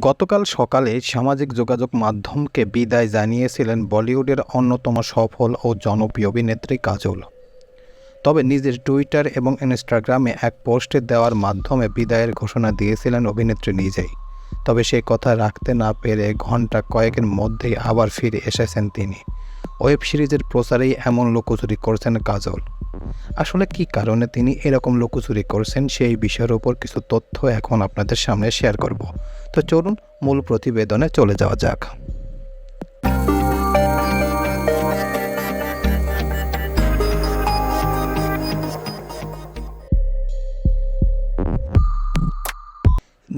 গতকাল সকালে সামাজিক যোগাযোগ মাধ্যমকে বিদায় জানিয়েছিলেন বলিউডের অন্যতম সফল ও জনপ্রিয় অভিনেত্রী কাজল। তবে নিজের টুইটার এবং ইনস্টাগ্রামে এক পোস্টে দেওয়ার মাধ্যমে বিদায়ের ঘোষণা দিয়েছিলেন অভিনেত্রী নিজেই। তবে সে কথা রাখতে না পেরে ঘণ্টা কয়েকের মধ্যেই আবার ফিরে এসেছেন তিনি। ওয়েব সিরিজের প্রচারেই এমন লুকোচুরি করছেন কাজল। আসলে কি কারণে তিনি এরকম লুকোচুরি করছেন সেই বিষয়ের উপর কিছু তথ্য এখন আপনাদের সামনে শেয়ার করব। তো চলুন মূল প্রতিবেদনে চলে যাওয়া যাক।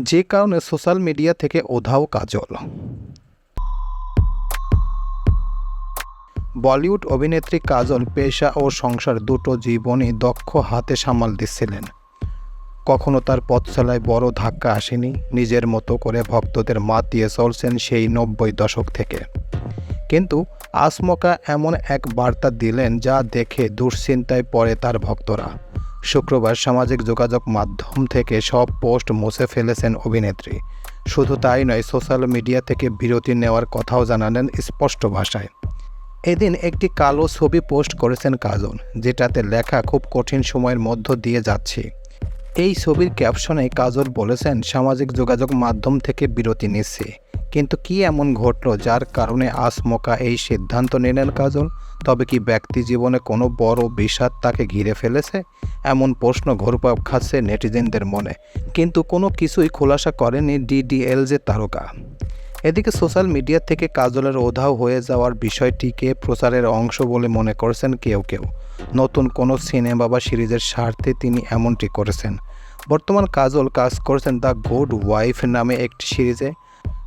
যে কারণে সোশ্যাল মিডিয়া থেকে ওধাও কাজল। বলিউড অভিনেত্রী কাজল, পেশা ও সংসার দুটো জীবনই দক্ষ হাতে সামাল দিচ্ছিলেন। কখনো তার পথ চলায় বড় ধাক্কা আসেনি, নিজের মতো করে ভক্তদের মাতিয়ে চলছেন সেই নব্বই দশক থেকে। কিন্তু আসমকা এমন এক বার্তা দিলেন যা দেখে দুশ্চিন্তায় পড়ে তার ভক্তরা। শুক্রবার সামাজিক যোগাযোগ মাধ্যম থেকে সব পোস্ট মুছে ফেলেছেন অভিনেত্রী। শুধু তাই নয়, সোশ্যাল মিডিয়া থেকে বিরতি নেওয়ার কথাও জানালেন স্পষ্ট ভাষায়। এদিন একটি কালো ছবি পোস্ট করেছেন কাজল, যেটাতে লেখা খুব কঠিন সময়ের মধ্য দিয়ে যাচ্ছে। এই ছবির ক্যাপশনে কাজল বলেছেন, সামাজিক যোগাযোগ মাধ্যম থেকে বিরতি নিচ্ছে। কিন্তু কি এমন ঘটল যার কারণে আসমকা এই সিদ্ধান্ত নিলেন কাজল? তবে কি ব্যক্তি জীবনে কোনো বড় বিষাদ তাকে ঘিরে ফেলেছে? এমন প্রশ্ন ঘুরপাক খাচ্ছে নেটিজেনদের মনে। কিন্তু কোনো কিছুই খোলাসা করেনি ডিডিএল যে তারকা। এদিকে সোশ্যাল মিডিয়া থেকে কাজলের ওধাও হয়ে যাওয়ার বিষয়টিকে প্রচারের অংশ বলে মনে করছেন কেউ কেউ। নতুন কোনো সিনেমা বা সিরিজের স্বার্থে তিনি এমনটি করেছেন। বর্তমান কাজল কাজ করছেন দ্য গুড ওয়াইফ নামে একটি সিরিজে।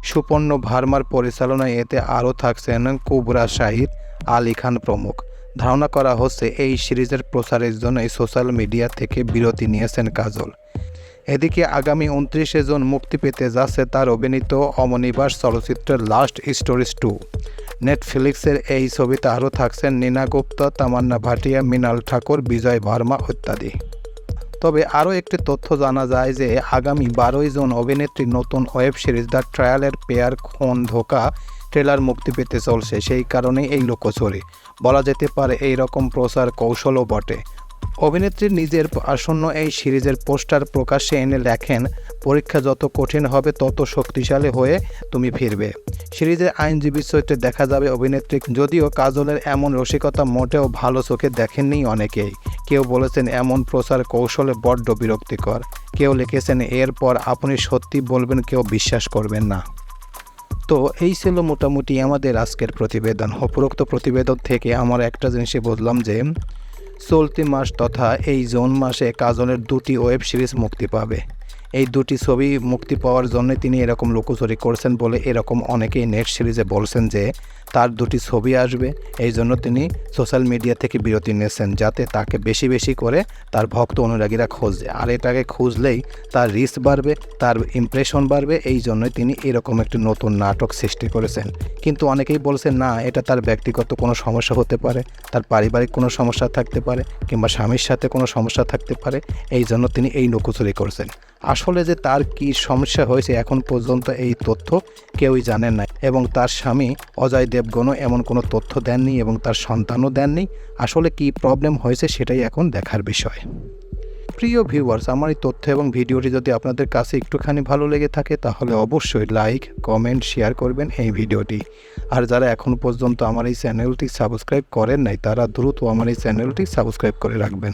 সুপর্ণ ভার্মার পরিচালনায় এতে আরও থাকছেন কুবরা শাহিদ, আলী খান প্রমুখ। ধারণা করা হচ্ছে এই সিরিজের প্রচারের জন্যই সোশ্যাল মিডিয়া থেকে বিরতি নিয়েছেন কাজল। এদিকে আগামী উনত্রিশে জুন মুক্তি পেতে যাচ্ছে তার অভিনীত অমনিবাস চলচ্চিত্রের লাস্ট স্টোরিজ টু। নেটফ্লিক্সের এই ছবিতে আরও থাকছেন নীনা গুপ্তা, তামান্না ভাটিয়া, মৃণাল ঠাকুর, বিজয় ভার্মা ইত্যাদি। তবে আরও একটি তথ্য জানা যায় যে আগামী বারোই জুন অভিনেত্রীর নতুন ওয়েব সিরিজ দ্য ট্রায়ালের পেয়ার খুন ধোকা ট্রেলার মুক্তি পেতে চলছে। সেই কারণেই এই লোকচুরি। বলা যেতে পারে এই রকম প্রচার কৌশলও বটে। অভিনেত্রী নিজের আসন্ন এই সিরিজের পোস্টার প্রকাশ্যে এনে লেখেন, পরীক্ষা যত কঠিন হবে, তত শক্তিশালী হয়ে তুমি ফিরবে। সিরিজের আইনজীবী চরিত্রে দেখা যাবে অভিনেত্রী, যদিও কাজলের এমন রসিকতা মোটেও ভালো চোখে দেখেননি অনেকেই। কেউ বলেছেন, এমন প্রচার কৌশলে বড্ড বিরক্তিকর। কেউ লিখেছেন এরপর আপনি সত্যি বলবেন, কেউ বিশ্বাস করবেন না। তো এই ছিল মোটামুটি আমাদের আজকের প্রতিবেদন। উপরোক্ত প্রতিবেদন থেকে আমার একটা জিনিসই বুঝলাম যে চলতি মাস তথা এই জুন মাসে কাজলের দুটি ওয়েব সিরিজ মুক্তি পাবে। এই দুটি ছবি মুক্তি পাওয়ার জন্য তিনি এরকম লুকোচুরি করছেন বলে এরকম অনেকেই নেট সিরিজে বলছেন যে তার দুটি ছবি আসবে। এই জন্য তিনি সোশ্যাল মিডিয়া থেকে বিরতি নিয়েছেন যাতে তাকে বেশি বেশি করে তার ভক্ত অনুরাগীরা খোঁজে। আর এটাকে খুঁজলেই তার রিস্ক বাড়বে, তার ইমপ্রেশন বাড়বে। এই জন্যই তিনি এরকম একটি নতুন নাটক সৃষ্টি করেছেন। কিন্তু অনেকেই বলছেন, না, এটা তার ব্যক্তিগত কোনো সমস্যা হতে পারে, তার পারিবারিক কোনো সমস্যা থাকতে পারে কিংবা স্বামীর সাথে কোনো সমস্যা থাকতে পারে। এই জন্য তিনি এই লুকোচুরি করছেন। আসলে যে তার কি সমস্যা হয়েছে এখন পর্যন্ত এই তথ্য কেউই জানেন না এবং তার স্বামী অজয় দেবগণও এমন কোনো তথ্য দেননি এবং তার সন্তানও দেননি। আসলে কি প্রবলেম হয়েছে সেটাই এখন দেখার বিষয়। প্রিয় ভিউয়ার্স আমার এই তথ্য এবং ভিডিওটি যদি আপনাদের কাছে একটুখানি ভালো লেগে থাকে, তাহলে অবশ্যই লাইক কমেন্ট শেয়ার করবেন এই ভিডিওটি। আর যারা এখন পর্যন্ত আমার এই চ্যানেলটি সাবস্ক্রাইব করেন নাই, তারা দ্রুত আমার এই চ্যানেলটি সাবস্ক্রাইব করে রাখবেন।